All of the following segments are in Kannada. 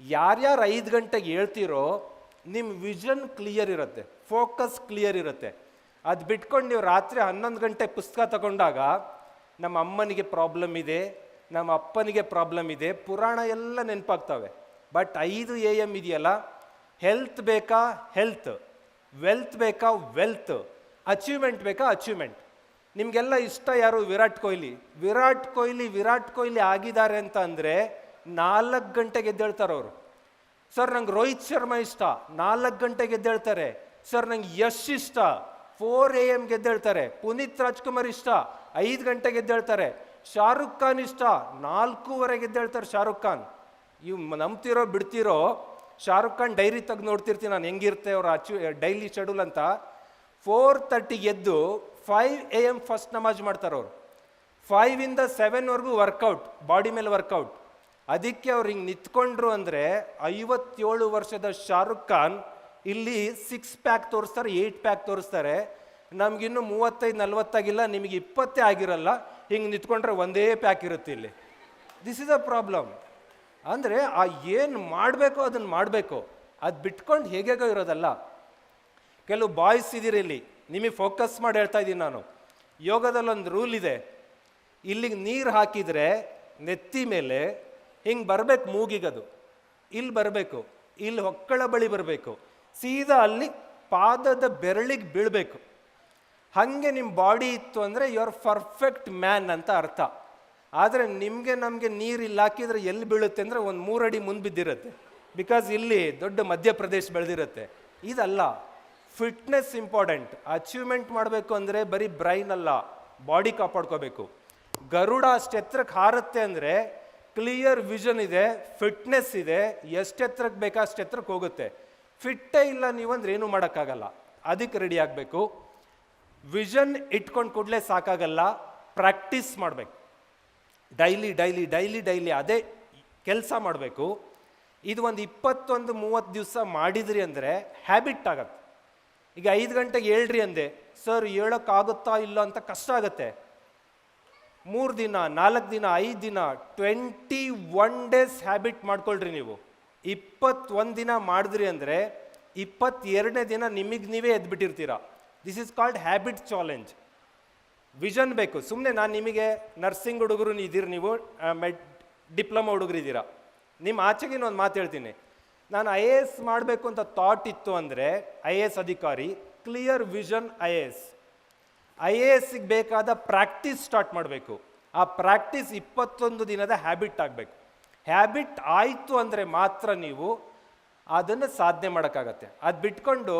ಯಾರ್ಯಾರು ಐದು ಗಂಟೆಗೆ ಹೇಳ್ತೀರೋ ನಿಮ್ಮ ವಿಷನ್ ಕ್ಲಿಯರ್ ಇರುತ್ತೆ ಫೋಕಸ್ ಕ್ಲಿಯರ್ ಇರುತ್ತೆ. ಅದು ಬಿಟ್ಕೊಂಡು ನೀವು ರಾತ್ರಿ ಹನ್ನೊಂದು ಗಂಟೆ ಪುಸ್ತಕ ತಗೊಂಡಾಗ ನಮ್ಮ ಅಮ್ಮನಿಗೆ ಪ್ರಾಬ್ಲಮ್ ಇದೆ, ನಮ್ಮ ಅಪ್ಪನಿಗೆ ಪ್ರಾಬ್ಲಮ್ ಇದೆ, ಪುರಾಣ ಎಲ್ಲ ನೆನಪಾಗ್ತವೆ. ಬಟ್ ಐದು ಎ ಎಂ ಇದೆಯಲ್ಲ ಹೆಲ್ತ್ ಬೇಕಾ ಹೆಲ್ತ್ ವೆಲ್ತ್ ಬೇಕಾ ವೆಲ್ತ್ ಅಚೀವ್ಮೆಂಟ್ ಬೇಕಾ ಅಚೀವ್ಮೆಂಟ್ ನಿಮಗೆಲ್ಲ ಇಷ್ಟ ಯಾರು ವಿರಾಟ್ ಕೊಹ್ಲಿ? ವಿರಾಟ್ ಕೊಹ್ಲಿ ವಿರಾಟ್ ಕೊಹ್ಲಿ ಆಗಿದ್ದಾರೆ ಅಂತ ಅಂದರೆ ನಾಲ್ಕು ಗಂಟೆಗೆ ಎದ್ದೇಳ್ತಾರೆ ಅವರು. ಸರ್, ನಂಗೆ ರೋಹಿತ್ ಶರ್ಮಾ ಇಷ್ಟ. ನಾಲ್ಕು ಗಂಟೆಗೆ ಎದ್ದೇಳ್ತಾರೆ. ಸರ್, ನಂಗೆ ಯಶ್ ಇಷ್ಟ. ಫೋರ್ ಎ ಎಮ್ಗೆ ಎದ್ದೇಳ್ತಾರೆ. ಪುನೀತ್ ರಾಜ್ಕುಮಾರ್ ಇಷ್ಟ. ಐದು ಗಂಟೆಗೆ ಎದ್ದೇಳ್ತಾರೆ. ಶಾರುಖ್ ಖಾನ್ ಇಷ್ಟ. ನಾಲ್ಕೂವರೆಗೆ ಎದ್ದೇಳ್ತಾರೆ ಶಾರುಖ್ ಖಾನ್. ಇವು ನಂಬ್ತಿರೋ, ಬಿಡ್ತಿರೋ, ಶಾರುಖ್ ಖಾನ್ ಡೈರಿ ತೆಗೆದು ನೋಡ್ತಿರ್ತೀನಿ ನಾನು. ಹೆಂಗಿರ್ತೆ ಅವ್ರ ಅಚು ಡೈಲಿ ಶೆಡ್ಯೂಲ್ ಅಂತ. ಫೋರ್ ತರ್ಟಿಗೆ ಎದ್ದು ಫೈವ್ ಎ ಎಂ ಫಸ್ಟ್ ನಮಾಜ್ ಮಾಡ್ತಾರೆ ಅವರು. ಫೈವಿಂದ ಸೆವೆನ್ವರೆಗೂ ವರ್ಕೌಟ್, ಬಾಡಿ ಮೇಲೆ ವರ್ಕೌಟ್. ಅದಕ್ಕೆ ಅವ್ರು ಹಿಂಗೆ ನಿಂತ್ಕೊಂಡ್ರು ಅಂದರೆ ಐವತ್ತೇಳು ವರ್ಷದ ಶಾರುಖ್ ಖಾನ್ ಇಲ್ಲಿ ಸಿಕ್ಸ್ ಪ್ಯಾಕ್ ತೋರಿಸ್ತಾರೆ ಏಯ್ಟ್ ಪ್ಯಾಕ್ ತೋರಿಸ್ತಾರೆ. ನಮಗಿನ್ನು ಮೂವತ್ತೈದು, ನಲ್ವತ್ತಾಗಿಲ್ಲ, ನಿಮಗೆ ಇಪ್ಪತ್ತೇ ಆಗಿರಲ್ಲ, ಹಿಂಗೆ ನಿಂತ್ಕೊಂಡ್ರೆ ಒಂದೇ ಪ್ಯಾಕ್ ಇರುತ್ತೆ ಇಲ್ಲಿ. ದಿಸ್ ಇಸ್ ಅ ಪ್ರಾಬ್ಲಮ್ ಅಂದರೆ ಆ ಏನು ಮಾಡಬೇಕೋ ಅದನ್ನು ಮಾಡಬೇಕು. ಅದು ಬಿಟ್ಕೊಂಡು ಹೇಗೇಗೋ ಇರೋದಲ್ಲ. ಕೆಲವು ಬಾಯ್ಸ್ ಇದ್ದೀರಿ ಇಲ್ಲಿ. ನಿಮಗೆ ಫೋಕಸ್ ಮಾಡಿ ಹೇಳ್ತಾ ಇದ್ದೀನಿ ನಾನು. ಯೋಗದಲ್ಲೊಂದು ರೂಲ್ ಇದೆ. ಇಲ್ಲಿಗೆ ನೀರು ಹಾಕಿದರೆ ನೆತ್ತಿ ಮೇಲೆ ಹಿಂಗೆ ಬರಬೇಕು ಮೂಗಿಗದು. ಇಲ್ಲಿ ಬರಬೇಕು ಇಲ್ಲಿ ಹೊಕ್ಕಳ ಬಳಿ ಬರಬೇಕು. ಸೀದಾ ಅಲ್ಲಿ ಪಾದದ ಬೆರಳಿಗೆ ಬೀಳಬೇಕು. ಹಾಗೆ ನಿಮ್ಮ ಬಾಡಿ ಇತ್ತು ಅಂದರೆ ಯು ಆರ್ ಪರ್ಫೆಕ್ಟ್ ಮ್ಯಾನ್ ಅಂತ ಅರ್ಥ. ಆದರೆ ನಿಮಗೆ ನಮಗೆ ನೀರು ಇಲ್ಲಿ ಹಾಕಿದರೆ ಎಲ್ಲಿ ಬೀಳುತ್ತೆ ಅಂದರೆ ಒಂದು ಮೂರಡಿ ಮುಂದೆ ಬಿದ್ದಿರುತ್ತೆ. ಬಿಕಾಸ್ ಇಲ್ಲಿ ದೊಡ್ಡ ಮಧ್ಯಪ್ರದೇಶ ಬೆಳೆದಿರುತ್ತೆ. ಇದಲ್ಲ ಫಿಟ್ನೆಸ್ ಇಂಪಾರ್ಟೆಂಟ್ ಅಚೀವ್ಮೆಂಟ್ ಮಾಡಬೇಕು ಅಂದರೆ ಬರೀ ಬ್ರೈನ್ ಅಲ್ಲ ಬಾಡಿ ಕಾಪಾಡ್ಕೋಬೇಕು. ಗರುಡ ಅಷ್ಟು ಎತ್ತರಕ್ಕೆ ಹಾರುತ್ತೆ ಅಂದರೆ ಕ್ಲಿಯರ್ ವಿಷನ್ ಇದೆ ಫಿಟ್ನೆಸ್ ಇದೆ, ಎಷ್ಟು ಎತ್ತರಕ್ಕೆ ಬೇಕಾ ಅಷ್ಟು ಎತ್ತರಕ್ಕೆ ಹೋಗುತ್ತೆ. ಫಿಟ್ಟೇ ಇಲ್ಲ ನೀವು ಅಂದ್ರೆ ಏನೂ ಮಾಡೋಕ್ಕಾಗಲ್ಲ. ಅದಕ್ಕೆ ರೆಡಿ ಆಗಬೇಕು. ವಿಷನ್ ಇಟ್ಕೊಂಡು ಕೂಡಲೇ ಸಾಕಾಗಲ್ಲ. ಪ್ರಾಕ್ಟೀಸ್ ಮಾಡಬೇಕು. ಡೈಲಿ ಡೈಲಿ ಡೈಲಿ ಡೈಲಿ ಅದೇ ಕೆಲಸ ಮಾಡಬೇಕು. ಇದು ಒಂದು ಇಪ್ಪತ್ತೊಂದು, ಮೂವತ್ತು ದಿವಸ ಮಾಡಿದ್ರಿ ಅಂದರೆ ಹ್ಯಾಬಿಟ್ ಆಗತ್ತೆ. ಈಗ ಐದು ಗಂಟೆಗೆ ಹೇಳ್ರಿ ಅಂದೆ ಸರ್ ಹೇಳೋಕ್ಕಾಗುತ್ತಾ ಇಲ್ಲ ಅಂತ ಕಷ್ಟ ಆಗುತ್ತೆ. ಮೂರು ದಿನ, ನಾಲ್ಕು ದಿನ, ಐದು ದಿನ ಟ್ವೆಂಟಿ ಒನ್ ಡೇಸ್ ಹ್ಯಾಬಿಟ್ ಮಾಡ್ಕೊಳ್ರಿ ನೀವು. ಇಪ್ಪತ್ತೊಂದು ದಿನ ಮಾಡಿದ್ರಿ ಅಂದರೆ ಇಪ್ಪತ್ತೆರಡನೇ ದಿನ ನಿಮಗೆ ನೀವೇ ಎದ್ಬಿಟ್ಟಿರ್ತೀರ. This is called habit challenge vision ಬೇಕು. ಸುಮ್ಮನೆ ನಾನು ನಿಮಗೆ ನರ್ಸಿಂಗ್ ಹುಡುಗರು ಇದ್ದೀರಿ ನೀವು ಮೆಡ್ ಡಿಪ್ಲೊಮಾ ಹುಡುಗರು ಇದ್ದೀರಾ ನಿಮ್ಮ ಆಚೆಗೆ ಒಂದು ಮಾತು ಹೇಳ್ತೀನಿ. ನಾನು ಐ ಎ ಎಸ್ ಮಾಡಬೇಕು ಅಂತ ಥಾಟ್ ಇತ್ತು ಅಂದರೆ ಐ ಎ ಎಸ್ ಅಧಿಕಾರಿ clear vision I A S I A ಎಸ್ಗೆ ಬೇಕಾದ ಪ್ರಾಕ್ಟೀಸ್ ಸ್ಟಾರ್ಟ್ ಮಾಡಬೇಕು. ಆ ಪ್ರಾಕ್ಟೀಸ್ ಇಪ್ಪತ್ತೊಂದು ದಿನದ ಹ್ಯಾಬಿಟ್ ಆಗಬೇಕು. ಹ್ಯಾಬಿಟ್ ಆಯಿತು ಅಂದರೆ ಮಾತ್ರ ನೀವು ಅದನ್ನು ಸಾಧನೆ ಮಾಡೋಕ್ಕಾಗತ್ತೆ. ಅದು ಬಿಟ್ಕೊಂಡು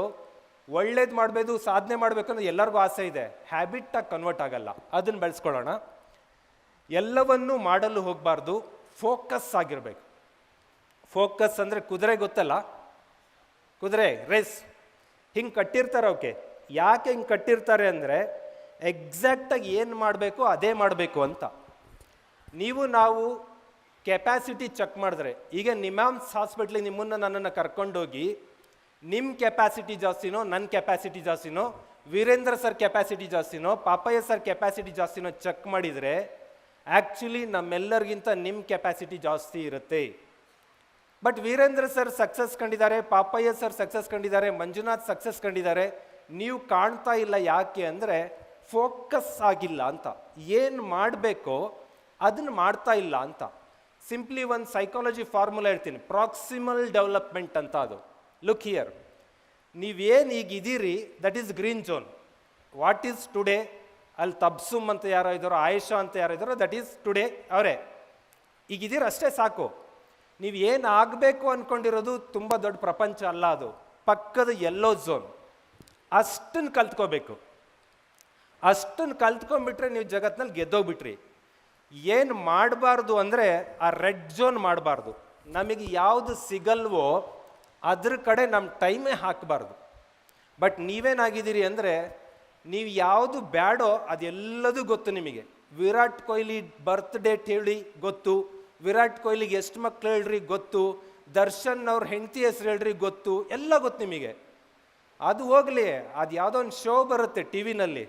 ಒಳ್ಳೇದು ಮಾಡಬೇಕು, ಸಾಧನೆ ಮಾಡಬೇಕು ಅನ್ನೋದು ಎಲ್ಲರಿಗೂ ಆಸೆ ಇದೆ. ಹ್ಯಾಬಿಟ್ಟಾಗಿ ಕನ್ವರ್ಟ್ ಆಗಲ್ಲ. ಅದನ್ನು ಬೆಳೆಸ್ಕೊಳ್ಳೋಣ. ಎಲ್ಲವನ್ನೂ ಮಾಡಲು ಹೋಗಬಾರ್ದು. ಫೋಕಸ್ ಆಗಿರಬೇಕು. ಫೋಕಸ್ ಅಂದರೆ ಕುದುರೆ ಗೊತ್ತಲ್ಲ? ಕುದುರೆ, ರೇಸ್. ಹಿಂಗೆ ಕಟ್ಟಿರ್ತಾರೆ ಅವಕ್ಕೆ ಯಾಕೆ ಹಿಂಗೆ ಕಟ್ಟಿರ್ತಾರೆ ಅಂದರೆ ಎಕ್ಸಾಕ್ಟಾಗಿ ಏನು ಮಾಡಬೇಕು, ಅದೇ ಮಾಡಬೇಕು ಅಂತ. ನೀವು ನಾವು ಕೆಪ್ಯಾಸಿಟಿ ಚೆಕ್ ಮಾಡಿದ್ರೆ, ಈಗ ನಿಮ್ಯಾಮ್ಸ್ ಹಾಸ್ಪಿಟ್ಲಿಗೆ ನಿಮ್ಮನ್ನು ನನ್ನನ್ನು ಕರ್ಕೊಂಡೋಗಿ ನಿಮ್ಮ ಕೆಪ್ಯಾಸಿಟಿ ಜಾಸ್ತಿನೋ ನನ್ನ ಕೆಪ್ಯಾಸಿಟಿ ಜಾಸ್ತಿನೋ, ವೀರೇಂದ್ರ ಸರ್ ಕೆಪ್ಯಾಸಿಟಿ ಜಾಸ್ತಿನೋ, ಪಾಪಯ್ಯ ಸರ್ ಕೆಪ್ಯಾಸಿಟಿ ಜಾಸ್ತಿನೋ ಚೆಕ್ ಮಾಡಿದರೆ ಆ್ಯಕ್ಚುಲಿ ನಮ್ಮೆಲ್ಲರಿಗಿಂತ ನಿಮ್ಮ ಕೆಪ್ಯಾಸಿಟಿ ಜಾಸ್ತಿ ಇರುತ್ತೆ. ಬಟ್ ವೀರೇಂದ್ರ ಸರ್ ಸಕ್ಸಸ್ ಕಂಡಿದ್ದಾರೆ, ಪಾಪಯ್ಯ ಸರ್ ಸಕ್ಸಸ್ ಕಂಡಿದ್ದಾರೆ, ಮಂಜುನಾಥ್ ಸಕ್ಸಸ್ ಕಂಡಿದ್ದಾರೆ, ನೀವು ಕಾಣ್ತಾ ಇಲ್ಲ ಯಾಕೆ ಅಂದರೆ ಫೋಕಸ್ ಆಗಿಲ್ಲ ಅಂತ. ಏನು ಮಾಡಬೇಕೋ ಅದನ್ನು ಮಾಡ್ತಾ ಇಲ್ಲ ಅಂತ. ಸಿಂಪ್ಲಿ ಒಂದು ಸೈಕಾಲಜಿ ಫಾರ್ಮುಲಾ ಹೇಳ್ತೀನಿ. ಪ್ರಾಕ್ಸಿಮಲ್ ಡೆವಲಪ್ಮೆಂಟ್ ಅಂತ ಅದು. ಲುಕ್ ಹಿಯರ್ ನೀವೇನು ಈಗ ಇದೀರಿ that is green zone what is today ಅಲ್ಲಿ ತಬ್ಸುಮ್ ಅಂತ ಯಾರೋ ಇದ್ದಾರೋ ಆಯುಷಾ ಅಂತ ಯಾರೋ ಇದ್ದಾರೋ ದಟ್ ಈಸ್ ಟುಡೇ ಅವರೇ. ಈಗ ಅಷ್ಟೇ ಸಾಕು. ನೀವು ಏನು ಆಗಬೇಕು ಅಂದ್ಕೊಂಡಿರೋದು ತುಂಬ ದೊಡ್ಡ ಪ್ರಪಂಚ ಅಲ್ಲ ಅದು. ಪಕ್ಕದ ಎಲ್ಲೋ ಝೋನ್ ಅಷ್ಟನ್ನು ಕಲ್ತ್ಕೋಬೇಕು. ಅಷ್ಟನ್ನು ಕಲ್ತ್ಕೊಂಡ್ಬಿಟ್ರೆ ನೀವು ಜಗತ್ತಿನಲ್ಲಿ ಗೆದ್ದೋಗ್ಬಿಟ್ರಿ. ಏನು ಮಾಡಬಾರ್ದು ಅಂದರೆ ಆ ರೆಡ್ ಝೋನ್ ಮಾಡಬಾರ್ದು. ನಮಗೆ ಯಾವುದು ಸಿಗಲ್ವೋ ಅದ್ರ ಕಡೆ ನಮ್ಮ ಟೈಮೇ ಹಾಕಬಾರ್ದು. ಬಟ್ ನೀವೇನಾಗಿದ್ದೀರಿ ಅಂದರೆ ನೀವು ಯಾವುದು ಬ್ಯಾಡೋ ಅದೆಲ್ಲದೂ ಗೊತ್ತು ನಿಮಗೆ. ವಿರಾಟ್ ಕೊಹ್ಲಿ ಬರ್ತ್ ಡೇಟ್ ಹೇಳಿ ಗೊತ್ತು. ವಿರಾಟ್ ಕೊಹ್ಲಿಗೆ ಎಷ್ಟು ಮಕ್ಳು ಹೇಳ್ರಿ ಗೊತ್ತು. ದರ್ಶನ್ ಅವ್ರ ಹೆಂಡತಿ ಹೆಸರು ಹೇಳ್ರಿ ಗೊತ್ತು. ಎಲ್ಲ ಗೊತ್ತು ನಿಮಗೆ. ಅದು ಹೋಗಲಿ ಅದು ಯಾವುದೋ ಒಂದು ಶೋ ಬರುತ್ತೆ ಟಿ ವಿನಲ್ಲಿ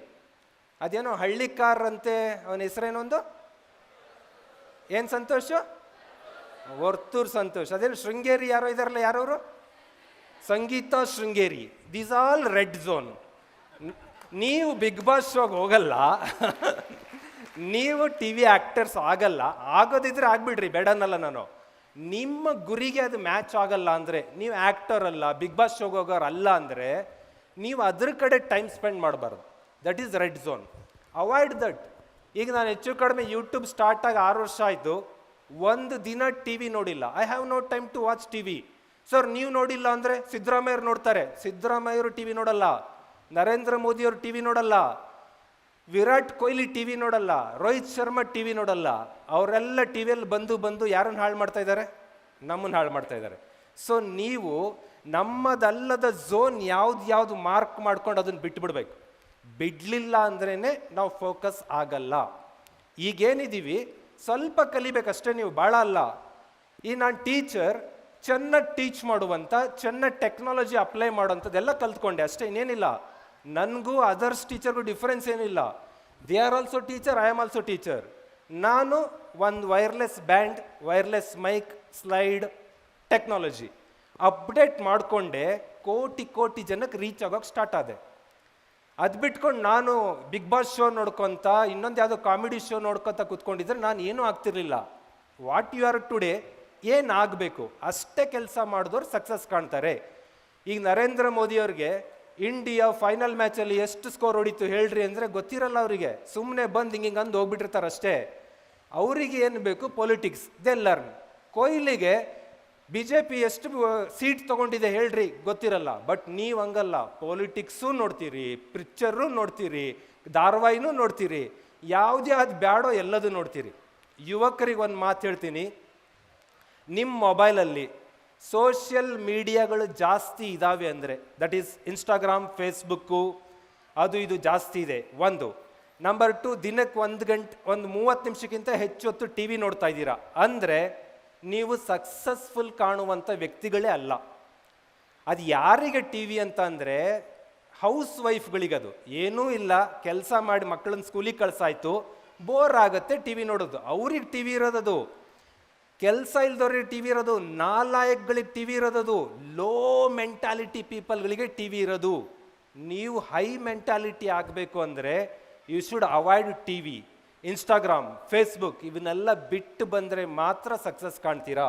ಅದೇನೋ ಹಳ್ಳಿಕಾರರಂತೆ ಅವನ ಹೆಸರೇನೊಂದು? ಏನು ಸಂತೋಷ? ವರ್ತೂರ್ ಸಂತೋಷ್. ಅದೇನು ಶೃಂಗೇರಿ ಯಾರೋ ಇದಾರಲ್ಲ ಯಾರವರು? Sangeetha Sringeri. These all red zone ನೀವು ಬಿಗ್ ಬಾಸ್ ಶೋಗೆ ಹೋಗಲ್ಲ. ನೀವು ಟಿ ವಿ ಆ್ಯಕ್ಟರ್ಸ್ ಆಗಲ್ಲ. ಆಗೋದಿದ್ರೆ ಆಗ್ಬಿಡ್ರಿ ಬೇಡನಲ್ಲ ನಾನು. ನಿಮ್ಮ ಗುರಿಗೆ ಅದು ಮ್ಯಾಚ್ ಆಗಲ್ಲ ಅಂದರೆ, ನೀವು ಆ್ಯಕ್ಟರ್ ಅಲ್ಲ ಬಿಗ್ ಬಾಸ್ ಶೋಗೆ ಹೋಗೋರು ಅಲ್ಲ ಅಂದರೆ, ನೀವು ಅದ್ರ ಕಡೆ ಟೈಮ್ ಸ್ಪೆಂಡ್ ಮಾಡಬಾರ್ದು. That is red zone avoid that ಈಗ ನಾನು ಹೆಚ್ಚು ಕಡಿಮೆ ಯೂಟ್ಯೂಬ್ ಸ್ಟಾರ್ಟ್ ಆಗಿ ಆರು ವರ್ಷ ಆಯಿತು. ಒಂದು ದಿನ ಟಿ ವಿ ನೋಡಿಲ್ಲ. I have no time to watch T V sir ನೀವು ನೋಡಿಲ್ಲ ಅಂದರೆ ಸಿದ್ದರಾಮಯ್ಯರು ನೋಡ್ತಾರೆ. ಸಿದ್ದರಾಮಯ್ಯರು ಟಿ ವಿ ನೋಡಲ್ಲ. ನರೇಂದ್ರ ಮೋದಿಯವರು ಟಿ ವಿ ನೋಡಲ್ಲ. ವಿರಾಟ್ ಕೊಹ್ಲಿ ಟಿ ವಿ ನೋಡಲ್ಲ. ರೋಹಿತ್ ಶರ್ಮಾ ಟಿ ವಿ ನೋಡಲ್ಲ. ಅವರೆಲ್ಲ ಟಿ ವಿಯಲ್ಲಿ ಬಂದು ಬಂದು ಯಾರನ್ನು ಹಾಳು ಮಾಡ್ತಾ ಇದ್ದಾರೆ? ನಮ್ಮನ್ನು ಹಾಳು ಮಾಡ್ತಾ ಇದ್ದಾರೆ. ಸೊ ನೀವು ನಮ್ಮದಲ್ಲದ ಝೋನ್ ಯಾವ್ದು ಯಾವ್ದು ಮಾರ್ಕ್ ಮಾಡ್ಕೊಂಡು ಅದನ್ನು ಬಿಟ್ಬಿಡ್ಬೇಕು. ಬಿಡ್ಲಿಲ್ಲ ಅಂದ್ರೇ ನಾವು ಫೋಕಸ್ ಆಗಲ್ಲ. ಈಗೇನಿದ್ದೀವಿ ಸ್ವಲ್ಪ ಕಲಿಬೇಕಷ್ಟೇ ನೀವು ಭಾಳ ಅಲ್ಲ. ಈ ನಾನು ಟೀಚರ್ ಚೆನ್ನಾಗಿ ಟೀಚ್ ಮಾಡುವಂಥ ಚೆನ್ನಾಗಿ ಟೆಕ್ನಾಲಜಿ ಅಪ್ಲೈ ಮಾಡುವಂಥದ್ದೆಲ್ಲ ಕಲ್ತ್ಕೊಂಡೆ ಅಷ್ಟೇ, ಇನ್ನೇನಿಲ್ಲ. ನನಗೂ ಅದರ್ಸ್ ಟೀಚರ್ಗೂ ಡಿಫ್ರೆನ್ಸ್ ಏನಿಲ್ಲ. They are also teacher I am also teacher ನಾನು ಒಂದು wireless band wireless mic slide technology update ಮಾಡಿಕೊಂಡೆ, ಕೋಟಿ ಕೋಟಿ ಜನಕ್ಕೆ ರೀಚ್ ಆಗೋಕೆ ಸ್ಟಾರ್ಟ್ ಆದೆ. ಅದು ಬಿಟ್ಕೊಂಡು ನಾನು ಬಿಗ್ ಬಾಸ್ ಶೋ ನೋಡ್ಕೊತ, ಇನ್ನೊಂದು ಯಾವುದೋ ಕಾಮಿಡಿ ಶೋ ನೋಡ್ಕೊತ ಕೂತ್ಕೊಂಡಿದ್ರೆ ನಾನು ಏನೂ ಆಗ್ತಿರ್ಲಿಲ್ಲ. ವಾಟ್ ಯು ಆರ್ ಟುಡೇ ಏನಾಗಬೇಕು ಅಷ್ಟೇ ಕೆಲಸ ಮಾಡಿದವ್ರು ಸಕ್ಸಸ್ ಕಾಣ್ತಾರೆ. ಈಗ ನರೇಂದ್ರ ಮೋದಿಯವ್ರಿಗೆ ಇಂಡಿಯಾ ಫೈನಲ್ ಮ್ಯಾಚಲ್ಲಿ ಎಷ್ಟು ಸ್ಕೋರ್ ಹೊಡಿತು ಹೇಳ್ರಿ ಅಂದರೆ ಗೊತ್ತಿರಲ್ಲ ಅವರಿಗೆ. ಸುಮ್ಮನೆ ಬಂದು ಹಿಂಗೆ ಅಂದು ಹೋಗ್ಬಿಟ್ಟಿರ್ತಾರೆ ಅಷ್ಟೇ ಅವರಿಗೆ ಏನು ಬೇಕು? ಪೊಲಿಟಿಕ್ಸ್ ದೆ ಲರ್ನ್ ಕೊಹ್ಲಿಗೆ ಬಿ ಜೆ ಪಿ ಎಷ್ಟು ಸೀಟ್ ತಗೊಂಡಿದೆ ಹೇಳ್ರಿ, ಗೊತ್ತಿರಲ್ಲ. ಬಟ್ ನೀವು ಹಂಗಲ್ಲ. ಪೊಲಿಟಿಕ್ಸು ನೋಡ್ತೀರಿ ಪಿಕ್ಚರು ನೋಡ್ತೀರಿ, ಧಾರಾವಾಹಿನೂ ನೋಡ್ತೀರಿ, ಯಾವುದೇ ಅದು ಬ್ಯಾಡೋ ಎಲ್ಲದೂ ನೋಡ್ತೀರಿ. ಯುವಕರಿಗೆ ಒಂದು ಮಾತು ಹೇಳ್ತೀನಿ. ನಿಮ್ಮ ಮೊಬೈಲಲ್ಲಿ ಸೋಷಿಯಲ್ ಮೀಡಿಯಾಗಳು ಜಾಸ್ತಿ ಇದ್ದಾವೆ ಅಂದರೆ ದಟ್ ಈಸ್ ಇನ್ಸ್ಟಾಗ್ರಾಮ್ ಫೇಸ್ಬುಕ್ಕು ಅದು ಇದು ಜಾಸ್ತಿ ಇದೆ. ಒಂದು ನಂಬರ್ ಟು ದಿನಕ್ಕೆ ಒಂದು ಗಂಟೆ, ಒಂದು ಮೂವತ್ತು ನಿಮಿಷಕ್ಕಿಂತ ಹೆಚ್ಚು ಹೊತ್ತು ಟಿ ವಿ ನೋಡ್ತಾ ಇದ್ದೀರಾ. ಅಂದರೆ ನೀವು ಸಕ್ಸಸ್ಫುಲ್ ಕಾಣುವಂಥ ವ್ಯಕ್ತಿಗಳೇ ಅಲ್ಲ. ಅದು ಯಾರಿಗೆ ಟಿ ವಿ ಅಂತ ಅಂದರೆ ಹೌಸ್ ವೈಫ್ಗಳಿಗದು ಏನೂ ಇಲ್ಲ, ಕೆಲಸ ಮಾಡಿ ಮಕ್ಕಳನ್ನ ಸ್ಕೂಲಿಗೆ ಕಳ್ಸಾಯ್ತು ಬೋರ್ ಆಗುತ್ತೆ ಟಿ ವಿ ನೋಡೋದು. ಅವ್ರಿಗೆ ಟಿ ವಿ ಇರೋದದು, ಕೆಲಸ ಇಲ್ದವ್ರಿಗೆ ಟಿ ವಿ ಇರೋದು, ನಾಲಾಯಕ್ಗಳಿಗೆ ಟಿ ವಿ ಇರೋದದು ಲೋ ಮೆಂಟಾಲಿಟಿ ಪೀಪಲ್ಗಳಿಗೆ ಟಿ ವಿ ಇರೋದು. ನೀವು ಹೈ ಮೆಂಟಾಲಿಟಿ ಆಗಬೇಕು ಅಂದರೆ you should avoid T V Instagram Facebook ಇವನ್ನೆಲ್ಲ ಬಿಟ್ಟು ಬಂದರೆ ಮಾತ್ರ ಸಕ್ಸಸ್ ಕಾಣ್ತೀರಾ?